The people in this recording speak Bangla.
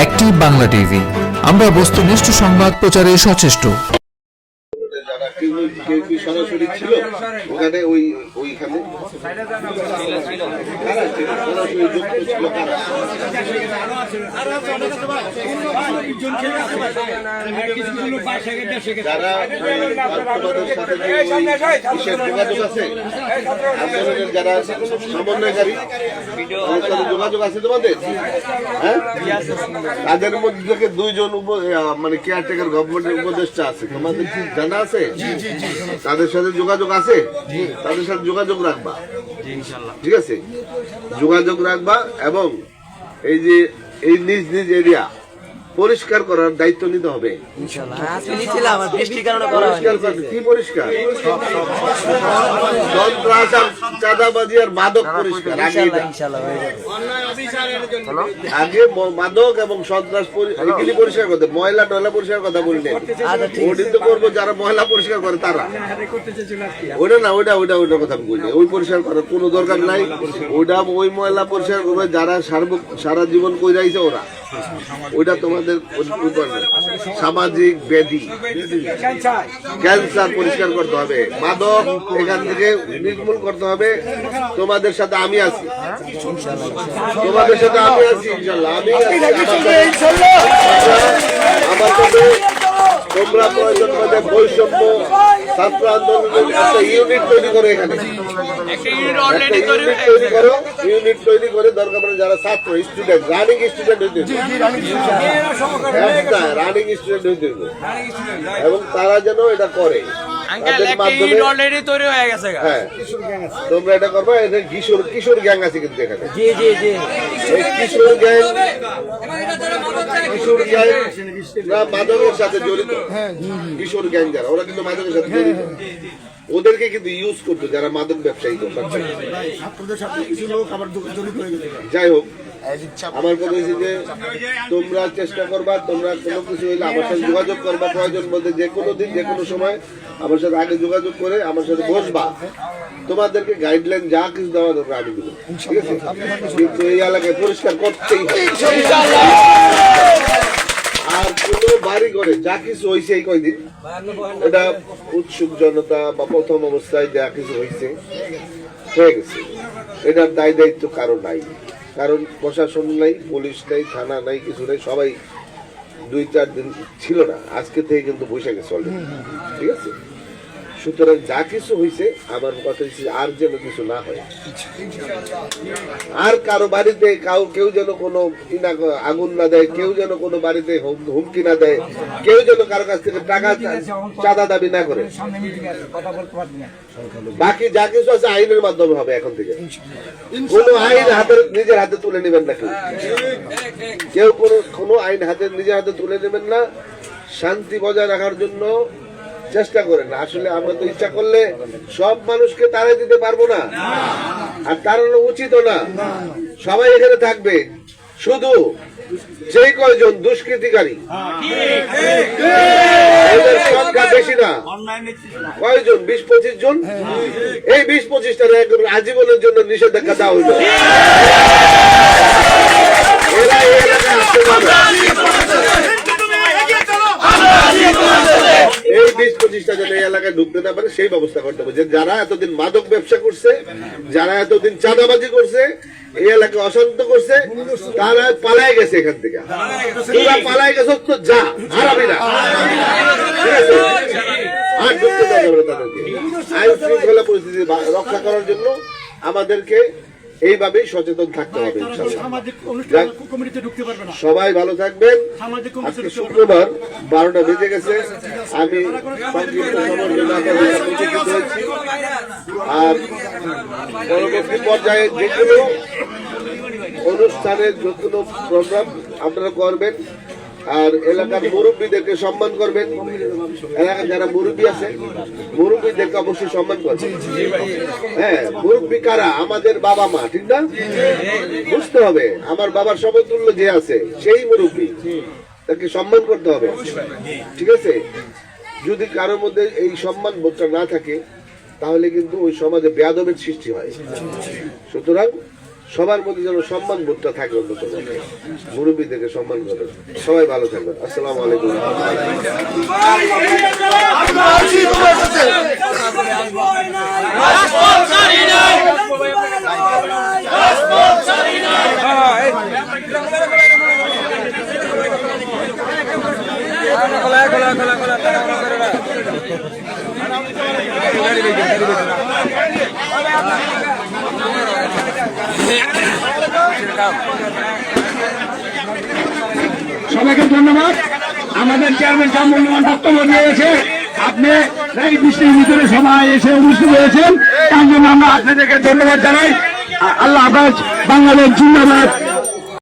Active Bangla TV. আমরা বস্তুনিষ্ঠ সংবাদ প্রচারে সচেষ্ট। ওখানে ওই যোগাযোগ আছে তোমাদের? হ্যাঁ? তাদের মধ্যে থেকে দুইজন মানে কেয়ারটেকার গভর্নমেন্টের উপদেষ্টা আছে। তোমাদের জানা আছে? তাদের সাথে যোগাযোগ আছে? তাদের সাথে যোগাযোগ রাখবা। ঠিক আছে? যোগাযোগ রাখবা এবং এই যে এই নিজ নিজ এরিয়া পরিষ্কার করার দায়িত্ব নিতে হবে। হয়নি। পরিষ্কার কি পরিষ্কার? সন্ত্রাস চাঁদাবাজি আর মাদক পরিষ্কার আগে হয়ে মাদক এবং সন্ত্রাস এগুলি পরিষ্কার করতে ময়লা টয়লা পরিষ্কার কথা বলি না আচ্ছা ওটি তো করব যারা ময়লা পরিষ্কার করে তারা। ওটা না ওটা ওটা ওটা কথা বলি ওই পরিষ্কার করার কোনো দরকার নাই। ওটা ওই ময়লা পরিষ্কার করবে যারা সার্ব- সারা জীবন কই যাইছে ওরা। ওইটা তোমাদের সামাজিক ব্যাধি। ক্যান্সার পরিষ্কার করতে হবে। মাদক এখান থেকে নির্মূল করতে হবে। তোমাদের সাথে আমি আছি। তোমাদের সাথে আমি আছি ইনশাল্লাহ আমি আমার সাথে তোমরা প্রয়োজন মধ্যে বৈষম্য ছাত্র আন্দোলনের একটা ইউনিট তৈরি করো এখানে। একটা ইউনিট তৈরি করো ইউনিট তৈরি করে দরকার পড়ে যারা ছাত্র স্টুডেন্ট রানিং স্টুডেন্ট হইতে রানিং স্টুডেন্ট হইতে এবং তারা যেন এটা করে। আঙ্কেল একটা মাধ্যমে অলরেডি তৈরি হয়ে গেছে হ্যাঁ। তোমরা এটা করবা এটা কিশোর কিশোর গ্যাং আছে কিন্তু এখানে। জি জি জি। এই কিশোর গ্যাং কিশোর গ্যাং মাদকের সাথে জড়িত। কিশোর গ্যাং যারা ওরা কিন্তু মাদকের সাথে জড়িত। ওদেরকে কিন্তু ইউজ করতো যারা মাদক ব্যবসায়ী যাই হোক আমার কথা হচ্ছে যে তোমরা চেষ্টা করবা তোমরা কোনো কিছু হইলে আমার সাথে যোগাযোগ করবা প্রয়োজন বলতে যে কোনো দিন যে কোনো সময় আমার সাথে আগে যোগাযোগ করে আমার সাথে বসবা। তোমাদেরকে গাইডলাইন যা কিছু দেওয়া দরকার আমি দেবো। ঠিক আছে? কিন্তু এই এলাকায় পরিষ্কার করতেই আর কোনো বাড়ি করে যা কিছু হয়েছে এই কয়দিন এটা উৎসুক জনতা বা প্রথম অবস্থায় যা কিছু হয়েছে হয়ে গেছে। এটার দায় দায়িত্ব কারও নাই। কারণ প্রশাসন নাই, পুলিশ নাই, থানা নাই, কিছু নাই, সবাই দুই চার দিন ছিল না। আজকে থেকে কিন্তু বসে চলে ঠিক আছে? সুতরাং যা কিছু হয়েছে আমার কথা হচ্ছে আর যেন কিছু না হয়। আর কারও বাড়িতে কাউ কেউ যেন কোনো আগুন না দেয়, কেউ যেন কোনো বাড়িতে হুমকি না দেয়, কেউ যেন কারও কাছ থেকে টাকা চাঁদা দাবি না করে। বাকি যা কিছু আছে আইনের মাধ্যমে হবে এখন থেকে। কোনো আইন হাতে নিজের হাতে তুলে নেবেন না কেউ। কেউ কোনো কোনো আইন হাতে নিজের হাতে তুলে নেবেন না। শান্তি বজায় রাখার জন্য চেষ্টা করেন। আসলে আমরা তো ইচ্ছা করলে সব মানুষকে তাড়াই দিতে পারব না। আর তাড়ানো উচিত না। সবাই এখানে থাকবে। শুধু যে কয়জন দুষ্কৃতিকারী সংখ্যা বেশি না। কয়জন? বিশ, পঁচিশ জন? এই বিশ একদম আজীবনের জন্য নিষেধাজ্ঞা দেওয়া হইল। এরা এলাকায় আসতে পারবে না। এই বিশ পঁচিশটা এলাকায় ঢুকতে না পারে, সেই ব্যবস্থা করতে হবে। যে যারা এতদিন মাদক ব্যবসা করছে, যারা এতদিন চাঁদাবাজি করছে, এই এলাকা অশান্ত করছে, তারা পালায় গেছে এখান থেকে। তোরা গেছ তো যা, হারাবি না। আর ঢুকতে তাদেরকে। আইন শৃঙ্খলা পরিস্থিতি রক্ষা করার জন্য আমাদেরকে এইভাবেই সচেতন থাকতে হবে সবাই ভালো থাকবেন। আজকে। শুক্রবার বারোটা বেজে গেছে। আমি আর পরবর্তী পর্যায়ে যেগুলো অনুষ্ঠানের যতগুলো প্রোগ্রাম আপনারা করবেন। আর এলাকার মুরব্বীদেরকে সম্মান করবেন। এলাকার যারা মুরব্বী আছে, মুরব্বীদেরকে অবশ্যই সম্মান করবেন। হ্যাঁ মুরব্বী কারা? আমাদের বাবা মা, ঠিক না? বুঝতে হবে, আমার বাবার সমতুল্য যে আছে, সেই মুরব্বী। তাকে সম্মান করতে হবে। ঠিক আছে? যদি কারোর মধ্যে এই সম্মান বোধটা না থাকে, তাহলে কিন্তু ওই সমাজে বেয়াদবের সৃষ্টি হয়। সুতরাং সবার প্রতি যেন সম্মান বোধটা থাকে অন্তত মুরব্বীদেরকে সম্মান করে। সবাই ভালো থাকবেন। আসসালামু আলাইকুম। সবাইকে ধন্যবাদ। আমাদের চেয়ারম্যান সাহেব মূল্যবান বক্তব্য দিয়েছে। আপনি এই বৃষ্টির ভিতরে সবাই এসে অনুষ্ঠিত হয়েছেন। তার জন্য আমরা আপনাদেরকে ধন্যবাদ জানাই। আল্লাহ আবাজ বাংলাদেশ জিন্দাবাদ।